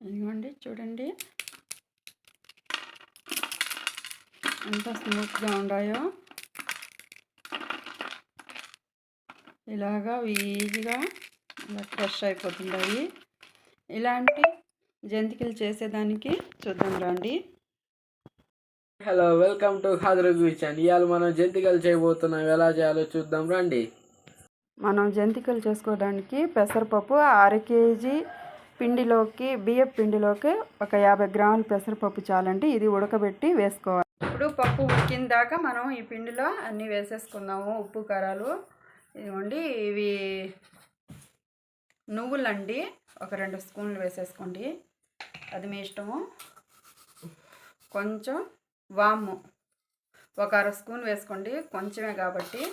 ఇదిగోండి చూడండి. ఎంత స్మూత్గా ఉన్నాయో ఇలాగా ఈజీగా ఇలా క్రష్ అయిపోతుంటాయి. ఇలాంటి జంతికలు చేసేదానికి చూద్దాం రండి. Hello welcome to Khader kitchen. ఇవాళ మనం జంతికలు చేయబోతున్నాం. ఎలా చేయాలో చూద్దాం రండి. మనం జంతికలు చేసుకోవడానికి పెసరపప్పు అర కేజీ పిండిలోకి బియ్యం పిండిలోకి ఒక యాభై గ్రాముల పెసరపప్పు చాలండి. ఇది ఉడకబెట్టి వేసుకోవాలి. ఇప్పుడు పప్పు ఉడికిన దాకా మనం ఈ పిండిలో అన్నీ వేసేసుకుందాము. ఉప్పు కారాలు ఇదిగోండి. ఇవి నువ్వులండి. ఒక రెండు స్పూన్లు వేసేసుకోండి. అది మీ ఇష్టము. కొంచెం వాము. ఒక అర స్పూన్ వేసుకోండి. కొంచెమే కాబట్టి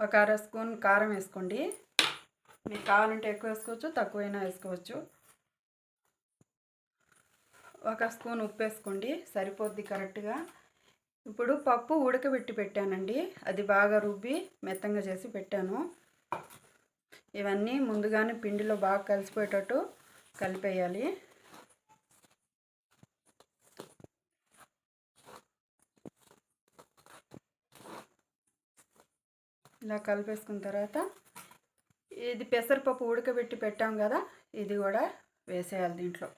ఒక అర స్పూన్ కారం వేసుకోండి. మీకు కావాలంటే ఎక్కువ వేసుకోవచ్చు తక్కువైనా వేసుకోవచ్చు. ఒక స్పూన్ ఉప్పు వేసుకోండి సరిపోద్ది కరెక్ట్గా. ఇప్పుడు పప్పు ఉడకబెట్టి పెట్టానండి అది బాగా రుబ్బి మెత్తంగా చేసి పెట్టాను. ఇవన్నీ ముందుగానే పిండిలో బాగా కలిసిపోయేటట్టు కలిపేయాలి. ఇలా కలిపేసుకున్న తర్వాత ఇది పెసరపప్పు ఉడకబెట్టి పెట్టాం కదా ఇది కూడా వేసేయాలి దీంట్లో.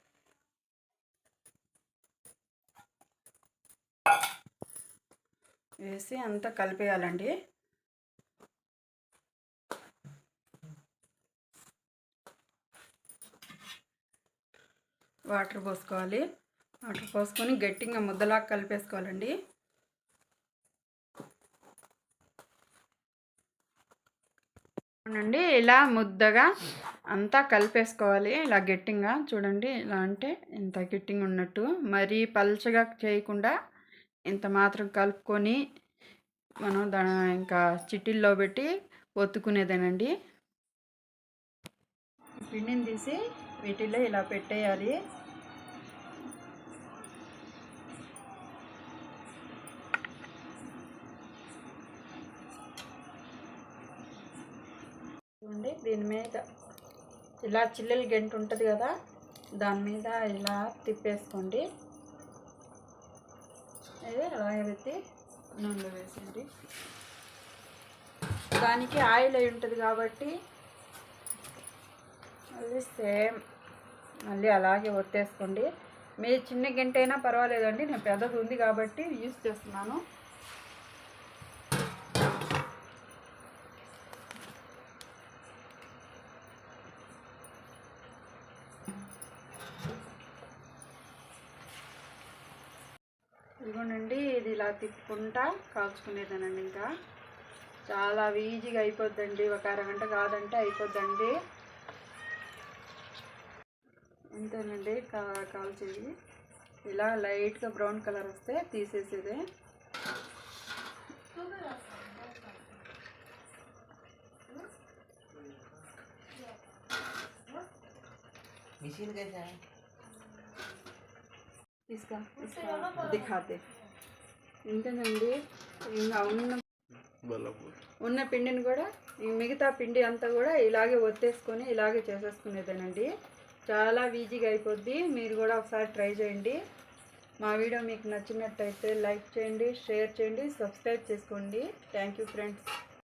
వేసి అంతా కలిపేయాలండి. వాటర్ పోసుకోవాలి. వాటర్ పోసుకొని గట్టిగా ముద్దలాగా కలిపేసుకోవాలండి. చూడండి ఇలా ముద్దగా అంతా కలిపేసుకోవాలి. ఇలా గట్టిగా చూడండి ఇలా అంటే ఇంత గట్టిగా ఉన్నట్టు. మరీ పల్చగా చేయకుండా ఇంత మాత్రం కలుపుకొని మనం దా ఇంకా చిట్టిల్లో పెట్టి ఒత్తుకునేదేనండి. పిండిని తీసి వీటిల్లో ఇలా పెట్టేయాలి. చూడండి దీని మీద ఇలా చిల్లెలు గెంటు ఉంటుంది కదా దాని మీద ఇలా తిప్పేసుకోండి. ఇది అలాగే పెట్టి నూనెలో వేసేయండి. దానికి ఆయిల్ అయి ఉంటుంది కాబట్టి మళ్ళీ సేమ్. మళ్ళీ అలాగే ఒత్తేసుకోండి. మీ చిన్న గంట అయినా పర్వాలేదండి నేను పెద్దది ఉంది కాబట్టి యూజ్ చేస్తున్నాను. ఇదిగోనండి ఇది ఇలా తిప్పుకుంటా కాల్చుకునేదానండి ఇంకా. చాలా ఈజీగా అయిపోద్దండి ఒక అరగంట కాదంటే అయిపోద్దండి. అంతేనండి కా కాల్చేది. ఇలా లైట్గా బ్రౌన్ కలర్ వస్తే తీసేసేది. మిషన్ కదా इसका इसका दिखाते ఇంతేనండి ఇంకా ఉన్న ఉన్న పిండిని కూడా ఈ మిగతా పిండి అంతా కూడా ఇలాగే ఒత్తేసుకొని ఇలాగే చేసేసుకునేదేనండి చాలా ఈజీగా అయిపోద్ది మీరు కూడా ఒకసారి ట్రై చేయండి మా వీడియో మీకు నచ్చినట్టయితే లైక్ చేయండి షేర్ చేయండి సబ్స్క్రైబ్ చేసుకోండి థ్యాంక్ యూ ఫ్రెండ్స్